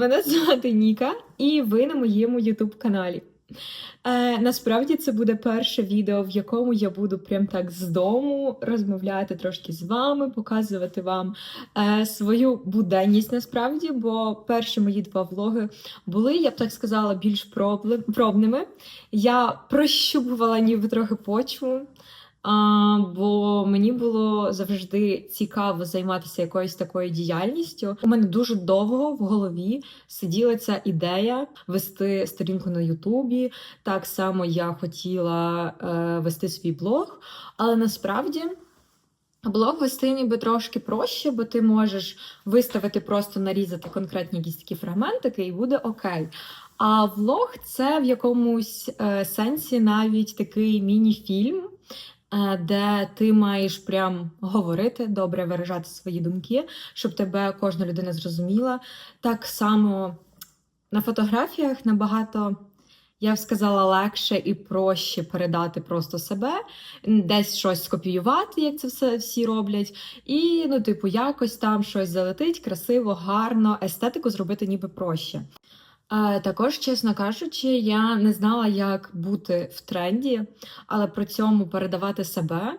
Мене звати Ніка, і ви на моєму ютуб каналі. Е, насправді це буде перше відео, в якому я буду прям так з дому розмовляти трошки з вами, показувати вам е, свою буденність насправді, бо перші мої два влоги були, я б так сказала, більш пробними. Я прощупувала ніби трохи почву. А, бо мені було завжди цікаво займатися якоюсь такою діяльністю. У мене дуже довго в голові сиділа ця ідея вести сторінку на Ютубі. Так само я хотіла е, вести свій блог, але насправді. Блог вести ніби трошки проще, бо ти можеш виставити, просто нарізати конкретні якісь такі фрагментики, і буде окей. А влог це в якомусь е, сенсі навіть такий міні-фільм, де ти маєш прям говорити, добре виражати свої думки, щоб тебе кожна людина зрозуміла. Так само на фотографіях набагато. Я б сказала, легше і проще передати просто себе, десь щось скопіювати, як це все всі роблять, і ну, типу, якось там щось залетить красиво, гарно, естетику зробити ніби проще. Е, також, чесно кажучи, я не знала, як бути в тренді, але при цьому передавати себе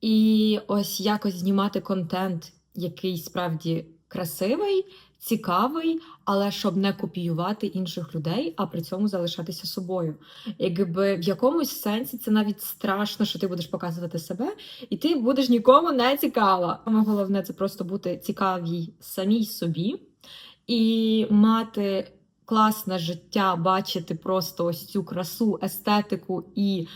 і ось якось знімати контент, який справді красивий, цікавий, але щоб не копіювати інших людей, а при цьому залишатися собою. Якби в якомусь сенсі це навіть страшно, що ти будеш показувати себе, і ти будеш нікому не цікава. Саме головне це просто бути цікавій самій собі і мати класне життя, бачити просто ось цю красу, естетику і,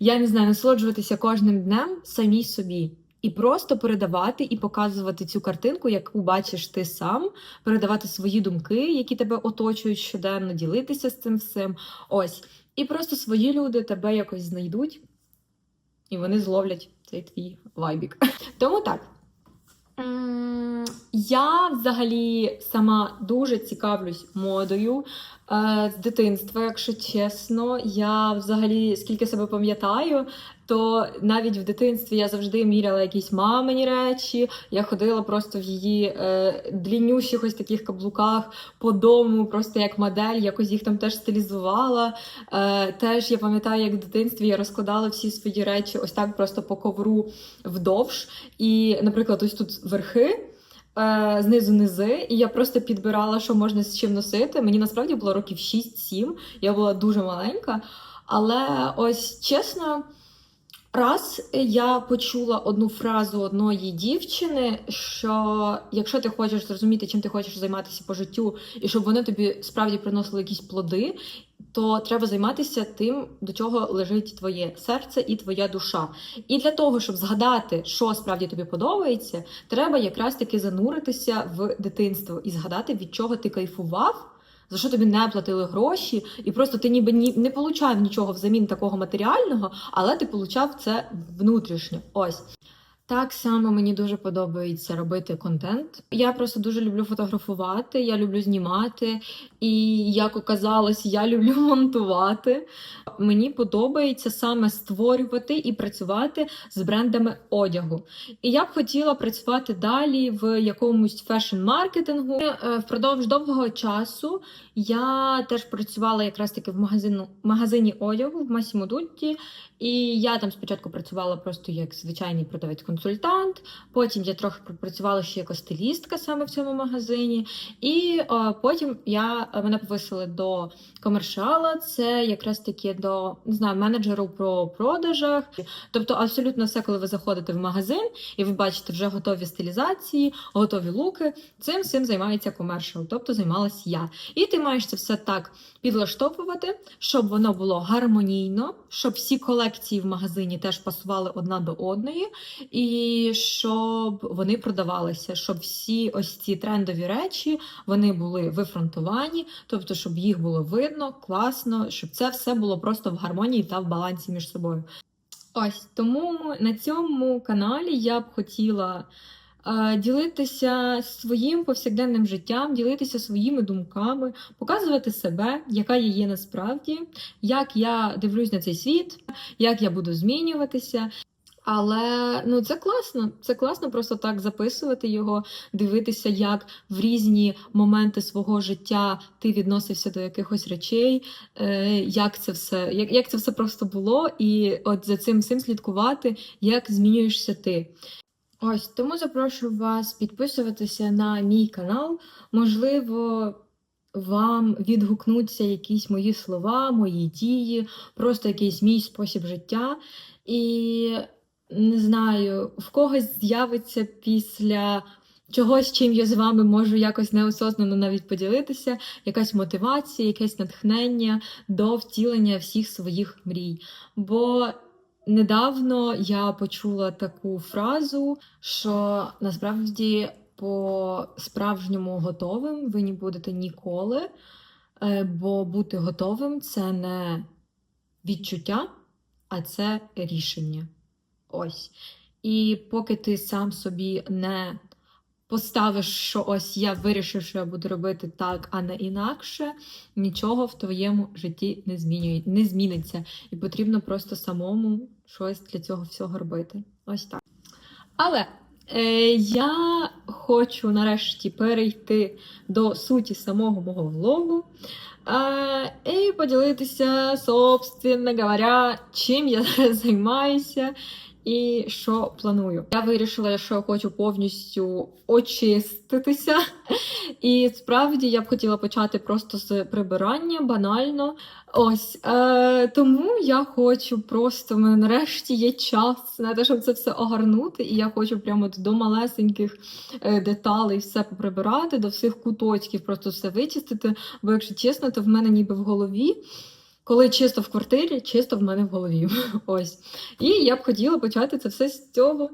я не знаю, насолоджуватися кожним днем самій собі. І просто передавати і показувати цю картинку, яку бачиш ти сам, передавати свої думки, які тебе оточують щоденно, ділитися з цим всім. Ось. І просто свої люди тебе якось знайдуть, і вони зловлять цей твій вайбік. Тому так. Я взагалі сама дуже цікавлюсь модою з дитинства, якщо чесно. Я взагалі, скільки себе пам'ятаю, то навіть в дитинстві я завжди міряла якісь мамині речі. Я ходила просто в її е, дліннющих ось таких каблуках по дому, просто як модель, якось їх там теж стилізувала. Е, теж я пам'ятаю, як в дитинстві я розкладала всі свої речі ось так просто по ковру вдовж. І, наприклад, ось тут верхи. Е, Знизу низи, і я просто підбирала, що можна з чим носити. Мені насправді було років 6-7, я була дуже маленька. Але ось чесно, раз я почула одну фразу одної дівчини, що якщо ти хочеш зрозуміти, чим ти хочеш займатися по життю, і щоб вони тобі справді приносили якісь плоди, то треба займатися тим, до чого лежить твоє серце і твоя душа. І для того, щоб згадати, що справді тобі подобається, треба якраз таки зануритися в дитинство і згадати, від чого ти кайфував. За що тобі не платили гроші, і просто ти ніби ні не получав нічого взамін такого матеріального, але ти получав це внутрішньо. Ось. Так само мені дуже подобається робити контент. Я просто дуже люблю фотографувати, я люблю знімати, і як оказалось, я люблю монтувати. Мені подобається саме створювати і працювати з брендами одягу. І я б хотіла працювати далі в якомусь фешн-маркетингу. Е, Впродовж довгого часу я теж працювала якраз таки в магазину, магазині одягу в Масімо Дутті. І я там спочатку працювала просто як звичайний продавець-консультант. Потім я трохи працювала ще як стилістка саме в цьому магазині. І е, потім я мене повисили до комершала. Це якраз таки до не знаю менеджеру про продажах. Тобто, абсолютно все, коли ви заходите в магазин і ви бачите вже готові стилізації, готові луки. Цим всім займається комершал, тобто займалась я. І ти маєш це все так підлаштовувати, щоб воно було гармонійно, щоб всі колекції в магазині теж пасували одна до одної, і щоб вони продавалися, щоб всі ось ці трендові речі вони були вифронтовані, тобто, щоб їх було видно, класно, щоб це все було просто в гармонії та в балансі між собою. Ось тому на цьому каналі я б хотіла ділитися своїм повсякденним життям, ділитися своїми думками, показувати себе, яка я є насправді, як я дивлюсь на цей світ, як я буду змінюватися. Але ну це класно. Це класно просто так записувати його, дивитися, як в різні моменти свого життя ти відносився до якихось речей, е, як це все, як, як це все просто було, і от за цим всім слідкувати, як змінюєшся ти. Ось тому запрошую вас підписуватися на мій канал. Можливо, вам відгукнуться якісь мої слова, мої дії, просто якийсь мій спосіб життя. І не знаю, в когось з'явиться після чогось, чим я з вами можу якось неосознано навіть поділитися, якась мотивація, якесь натхнення до втілення всіх своїх мрій. Бо недавно я почула таку фразу, що насправді по справжньому готовим ви не будете ніколи, е, бо бути готовим це не відчуття, а це рішення. Ось. І поки ти сам собі не поставиш, що ось я вирішив, що я буду робити так, а не інакше, нічого в твоєму житті не змінює, не зміниться. І потрібно просто самому щось для цього всього робити. Ось так. Але е, я хочу нарешті перейти до суті самого мого влогу. І поділитися, собственно говоря, чим я зараз займаюся і що планую. Я вирішила, що я хочу повністю очиститися. І справді я б хотіла почати просто з прибирання, банально. Ось е, тому я хочу просто в мене нарешті є час на те, щоб це все огарнути. І я хочу прямо до малесеньких е, деталей все поприбирати, до всіх куточків, просто все вичистити. Бо, якщо чесно, то в мене ніби в голові. Коли чисто в квартирі, чисто в мене в голові. Ось. І я б хотіла почати це все з цього.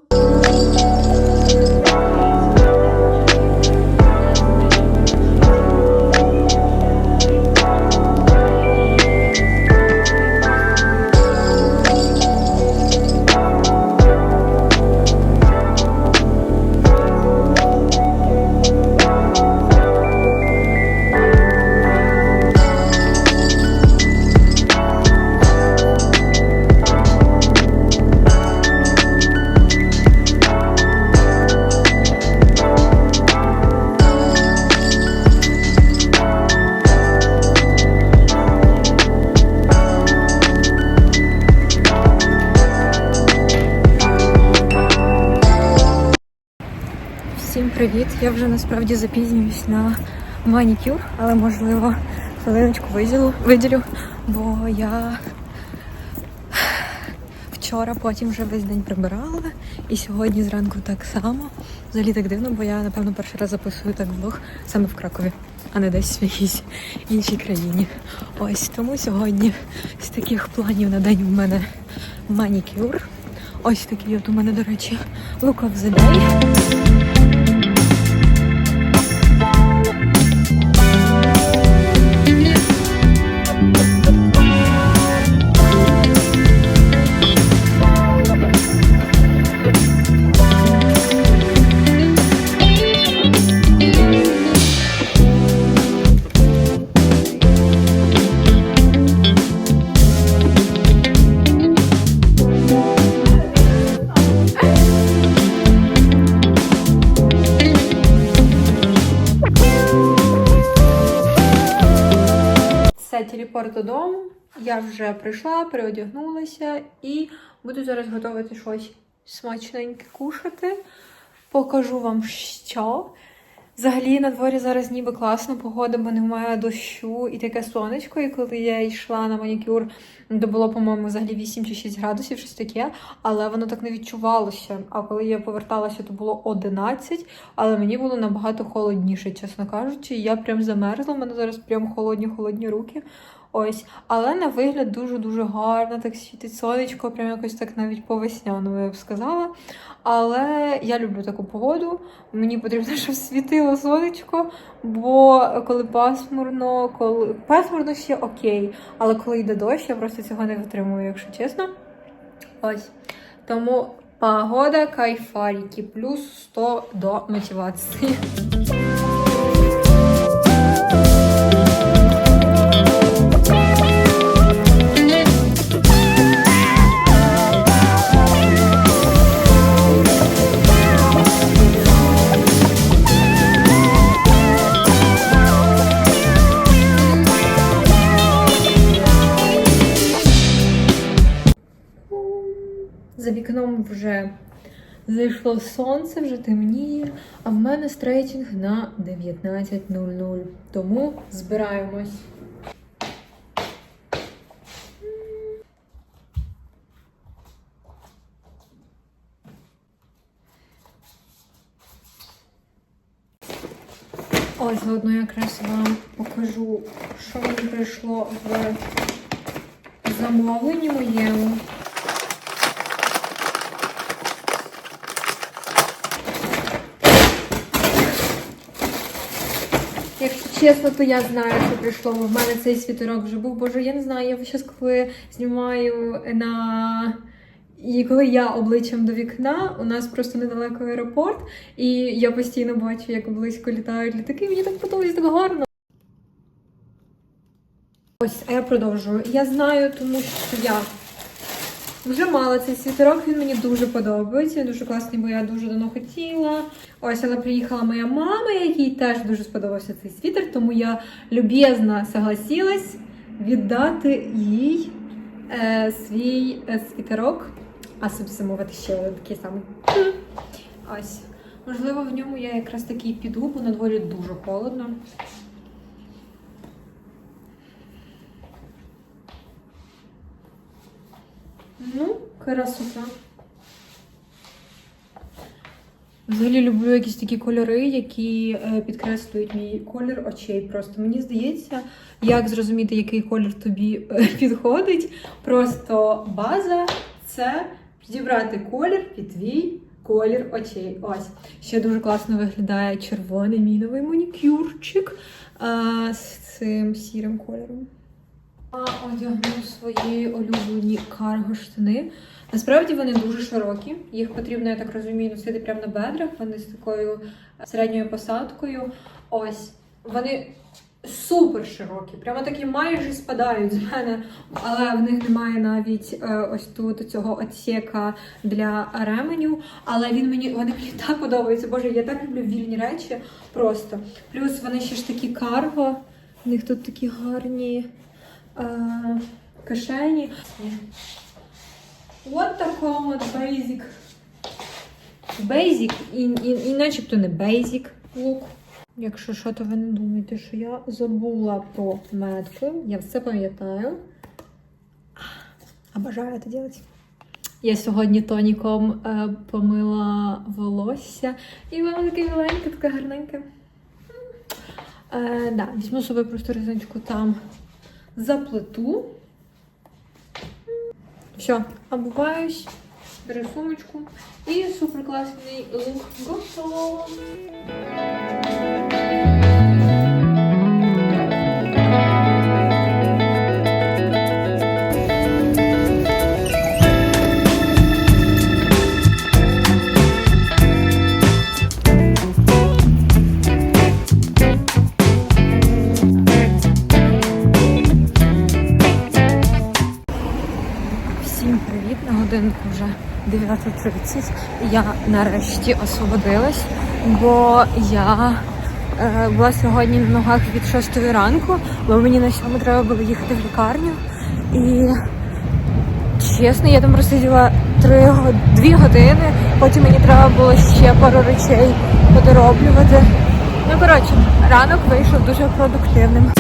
Я вже насправді запізнююсь на манікюр, але можливо хвилиночку виділю, виділю, бо я вчора потім вже весь день прибирала, і сьогодні зранку так само. Взагалі так дивно, бо я напевно перший раз записую так влог саме в Кракові, а не десь в якійсь іншій країні. Ось тому сьогодні з таких планів на день в мене манікюр. Ось такий от у мене, до речі, look of the додому. Я вже прийшла, переодягнулася і буду зараз готувати щось смачненьке кушати. Покажу вам що. Взагалі на дворі зараз ніби класна погода, бо немає дощу і таке сонечко. І коли я йшла на манікюр, то було, по-моєму, взагалі 8 чи 6 градусів, щось таке, але воно так не відчувалося. А коли я поверталася, то було 11, але мені було набагато холодніше, чесно кажучи. Я прям замерзла, у мене зараз прям холодні-холодні руки. Ось, але на вигляд дуже-дуже гарно, так світить сонечко, прям якось так навіть по весняному, я б сказала. Але я люблю таку погоду. Мені потрібно, щоб світило сонечко, бо коли пасмурно, коли пасмурно ще окей, але коли йде дощ, я просто цього не витримую, якщо чесно. Ось. Тому погода кайфаріки, плюс 100 до мотивації. Зайшло сонце, вже темніє, а в мене стрейтінг на 19.00. Тому збираємось. Ось заодно якраз вам покажу, що мені прийшло в замовленні моєму. Якщо чесно, то я знаю, що прийшло. В мене цей світерок вже був. Боже, я не знаю, я зараз коли знімаю на. І коли я обличчям до вікна, у нас просто недалеко аеропорт, і я постійно бачу, як близько літають літаки. Мені так подобається так гарно. Ось, а я продовжую. Я знаю, тому що я вже мала цей світерок, він мені дуже подобається. Він дуже класний, бо я дуже давно хотіла. Ось, але приїхала моя мама, якій теж дуже сподобався цей світер, тому я люб'язно согласилась віддати їй е, свій е, світерок, а собі замовити ще один такий самий. Ось. Можливо, в ньому я якраз таки піду, бо на дворі дуже холодно. Ну, красота. Взагалі люблю якісь такі кольори, які е, підкреслюють мій колір очей. Просто мені здається, як зрозуміти, який колір тобі е, підходить. Просто база це підібрати колір під твій колір очей. Ось. Ще дуже класно виглядає червоний мій новий манікюрчик е, з цим сірим кольором. Одягну свої улюблені карго штани. Насправді вони дуже широкі. Їх потрібно, я так розумію, носити прямо на бедрах. Вони з такою середньою посадкою. Ось вони супер широкі, прямо такі майже спадають з мене, але в них немає навіть е, ось тут цього отсека для ременю. Але він мені вони мені так подобаються. Боже, я так люблю вільні речі просто. Плюс вони ще ж такі карго. У них тут такі гарні е, кишені. От такому от basic. Basic і, начебто не basic лук. Якщо що, то ви не думаєте, що я забула про метку. Я все пам'ятаю. Обожаю це робити. Я сьогодні тоніком е, помила волосся. І воно таке миленьке, таке гарненьке. Е, да, візьму собі просто резиночку там заплету. Все, обуваюсь, беру сумочку і супер класний лук готов. 9.30. Я нарешті освободилась, бо я е, була сьогодні на ногах від 6 ранку, бо мені на 7 треба було їхати в лікарню. І чесно, я там просиділа 3, 2 години, потім мені треба було ще пару речей подороблювати. Ну, коротше, ранок вийшов дуже продуктивним.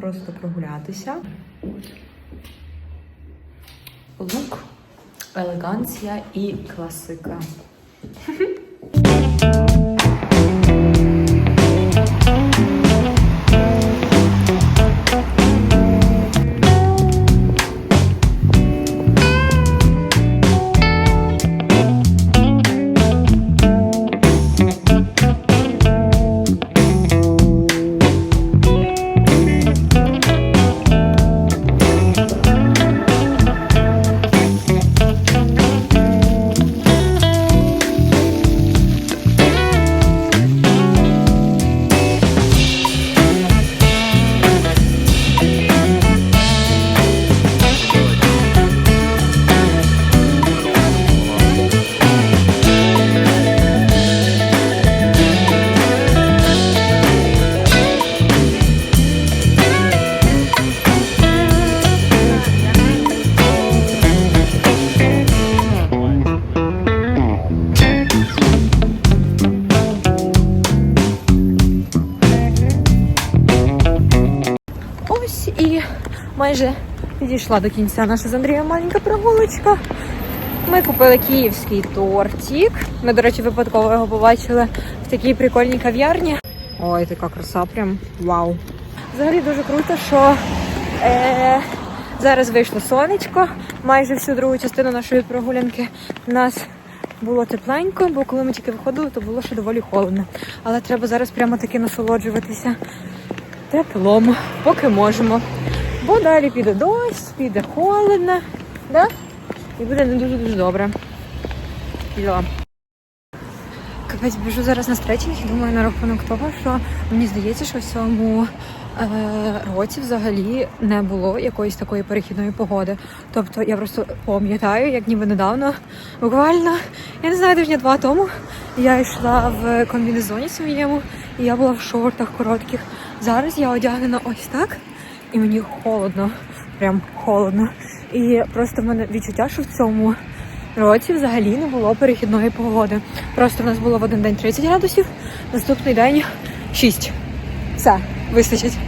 Просто прогулятися. Лук, елеганція і класика. Майже підійшла до кінця наша з Андрієм маленька прогулочка. Ми купили київський тортик. Ми, до речі, випадково його побачили в такій прикольній кав'ярні. Ой, така краса, прям вау. Взагалі дуже круто, що е, зараз вийшло сонечко. Майже всю другу частину нашої прогулянки у нас було тепленько, бо коли ми тільки виходили, то було ще доволі холодно. Але треба зараз прямо таки насолоджуватися теплом, поки можемо. Бо далі піде дощ, піде холодно, да? і буде не дуже дуже добре. Діла. Капець біжу зараз на стретчинг і думаю на рахунок того, що мені здається, що в цьому е, році взагалі не було якоїсь такої перехідної погоди. Тобто я просто пам'ятаю, як ніби недавно, буквально, я не знаю, тижня два тому я йшла в комбінезоні своєму, і я була в шортах коротких. Зараз я одягнена ось так, і мені холодно, прям холодно. І просто в мене відчуття, що в цьому році взагалі не було перехідної погоди. Просто в нас було в один день 30 градусів, наступний день 6. Все, вистачить.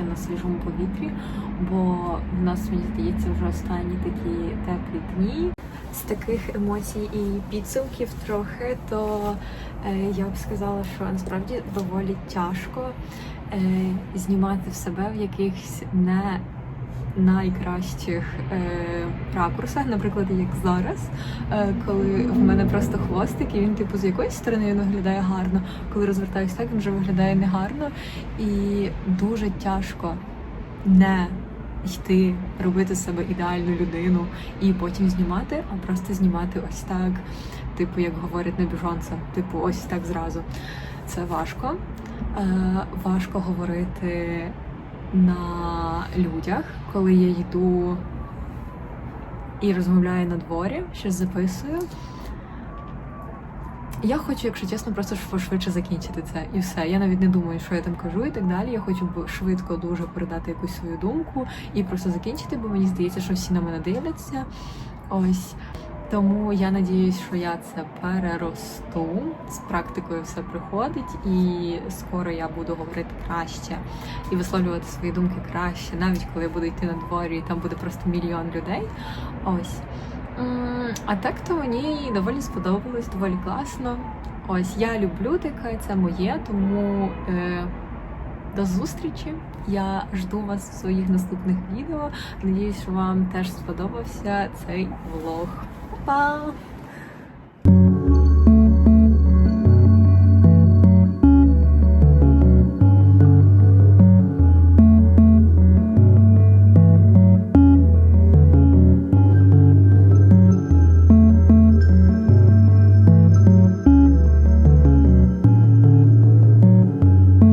Якраз на свіжому повітрі, бо в нас, мені здається, вже останні такі теплі дні. З таких емоцій і підсумків трохи, то е, я б сказала, що насправді доволі тяжко е, знімати в себе в якихось не найкращих е, ракурсах, наприклад, як зараз, е, коли в мене просто хвостик, і він, типу, з якоїсь сторони він виглядає гарно, коли розвертаюсь так, він вже виглядає негарно. І дуже тяжко не йти, робити з себе ідеальну людину і потім знімати, а просто знімати ось так, типу, як говорять на біжонце, типу, ось так зразу. Це важко. Е, важко говорити на людях, коли я йду і розмовляю на дворі, щось записую. Я хочу, якщо чесно, просто шв- швидше закінчити це і все. Я навіть не думаю, що я там кажу і так далі. Я хочу швидко дуже передати якусь свою думку і просто закінчити, бо мені здається, що всі на мене дивляться. Ось. Тому я надіюсь, що я це переросту. З практикою все приходить, і скоро я буду говорити краще і висловлювати свої думки краще, навіть коли я буду йти на дворі, і там буде просто мільйон людей. Ось. А так то мені доволі сподобалось, доволі класно. Ось я люблю таке, це моє, тому е, до зустрічі. Я жду вас в своїх наступних відео. Надіюсь, що вам теж сподобався цей влог. 帮